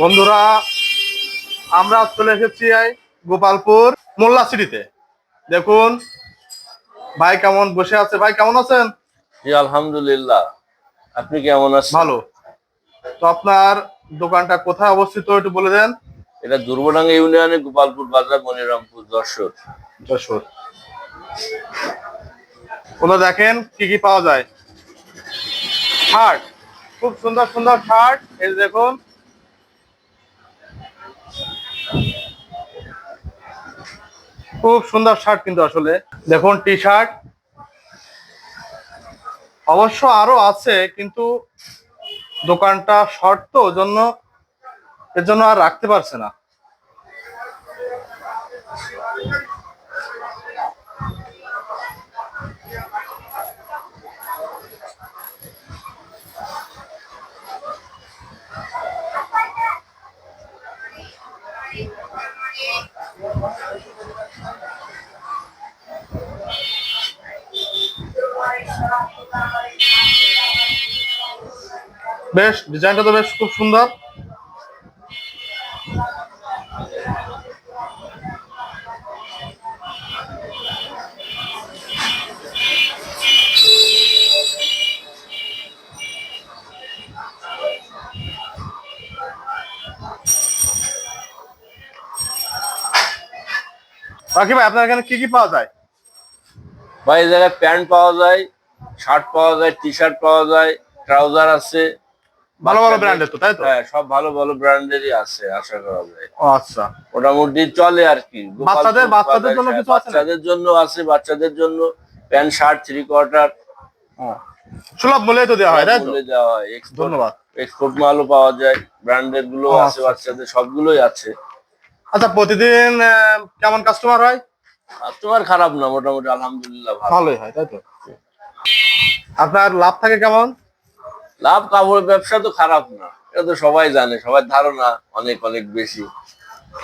বন্ধুরা আমরা চলে এসেছি গোপালপুর মোল্লা সিটিতে। দেখুন ভাই কেমন বসে আছে? ভাই কেমন আছেন? জি আলহামদুলিল্লাহ। আপনি কেমন আছেন? ভালো। তো আপনার দোকানটা কোথায় অবস্থিত একটু বলে দেন। এটা দুর্বডাঙ্গা ইউনিয়নে গোপালপুর বাজার মনিরামপুর যশোর। যশোর। ওগুলো দেখেন কি কি পাওয়া যায়? শার্ট। খুব সুন্দর সুন্দর শার্ট। এই দেখুন খুব সুন্দর শার্ট কিন্তু আসলে। দেখুন টি শার্ট অবশ্য আরও আছে, কিন্তু দোকানটা শর্ত জন্য এর জন্য আর রাখতে পারছে না। বেশ, ডিজাইনটা তো বেশ খুব সুন্দর। রাখি ভাই, আপনার এখানে কি কি পাওয়া যায়? ভাই, এই জায়গায় প্যান্ট পাওয়া যায় শার্ট পাওয়া যায় টি শার্ট পাওয়া যায় ট্রাউজার আছে। ভালো ভালো ব্র্যান্ডের তো তাই তো? হ্যাঁ সব ভালো ভালো ব্র্যান্ডেরই আছে আশা করা যায়। আচ্ছা। মোটামুটি চলে আর কি। বাচ্চাদের- বাচ্চাদের জন্য হ্যাঁ, কিছু আছে বাচ্চাদের জন্য আছে বাচ্চাদের জন্য প্যান্ট শার্ট থ্রি কোয়ার্টার। সুলভ মূল্যে তো দেওয়া হয় তাই তো? দেওয়া হয়। ধন্যবাদ। এক্সপোর্ট মালও পাওয়া যায় ব্র্যান্ডেডগুলো আছে আচ্ছা। বাচ্চাদের সবগুলোই আছে। আচ্ছা প্রতিদিন কেমন কাস্টমার হয়? তোমার খারাপ না মোটামুটি আলহামদুলিল্লাহ ভালোই হয় তাই তো? আপনার লাভ থাকে কেমন? লাভ কাপড়ের ব্যবসা তো খারাপ না। এটা তো সবাই জানে সবার ধারণা অনেক অনেক বেশি।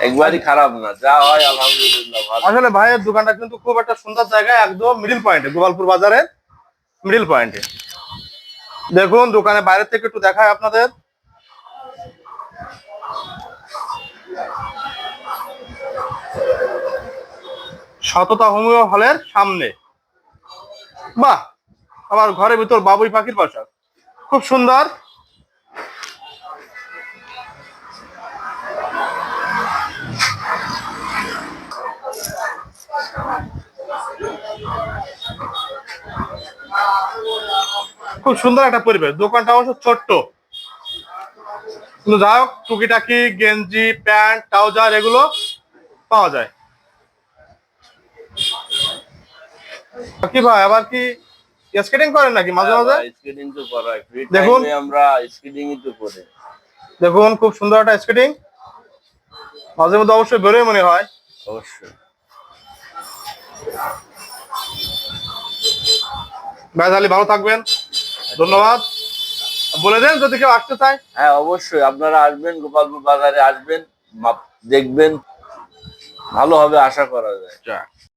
একবারই খারাপ না যা হয় আলহামদুলিল্লাহ আসলে ভাইয়ের দোকানটা কিন্তু খুব একটা সুন্দর জায়গায় একদম মিডিল পয়েন্টে গোপালপুর বাজারের মিডিল পয়েন্টে দেখুন দোকানে বাইরে থেকে একটু দেখায় আপনাদের। সততা হোমিও হলের সামনে। বাহ! আমার ঘরের ভিতর বাবুই পাখির বাসা। খুব সুন্দর। খুব সুন্দর একটা পরিবেশ। দোকানটা অবশ্য ছোট্ট। কিন্তু যাই হোক, টুকিটাকি, গেঞ্জি, প্যান্ট, ট্রাউজার এগুলো পাওয়া যায়। কি ভাই, আবার কি স্কেটিং করেন নাকি মাঝে মাঝে? স্কেটিং তো করা দেখুন। আমরা স্কেটিং তো করে। দেখুন খুব সুন্দর একটা স্কেটিং মাঝে মধ্যে অবশ্যই বেরোয় মনে হয়। অবশ্যই। ভাই তাহলে ভালো থাকবেন। ধন্যবাদ। বলে দেন যদি কেউ আসতে চায়। হ্যাঁ অবশ্যই। আপনারা আসবেন গোপালপুর বাজারে আসবেন দেখবেন। ভালো হবে আশা করা যায়।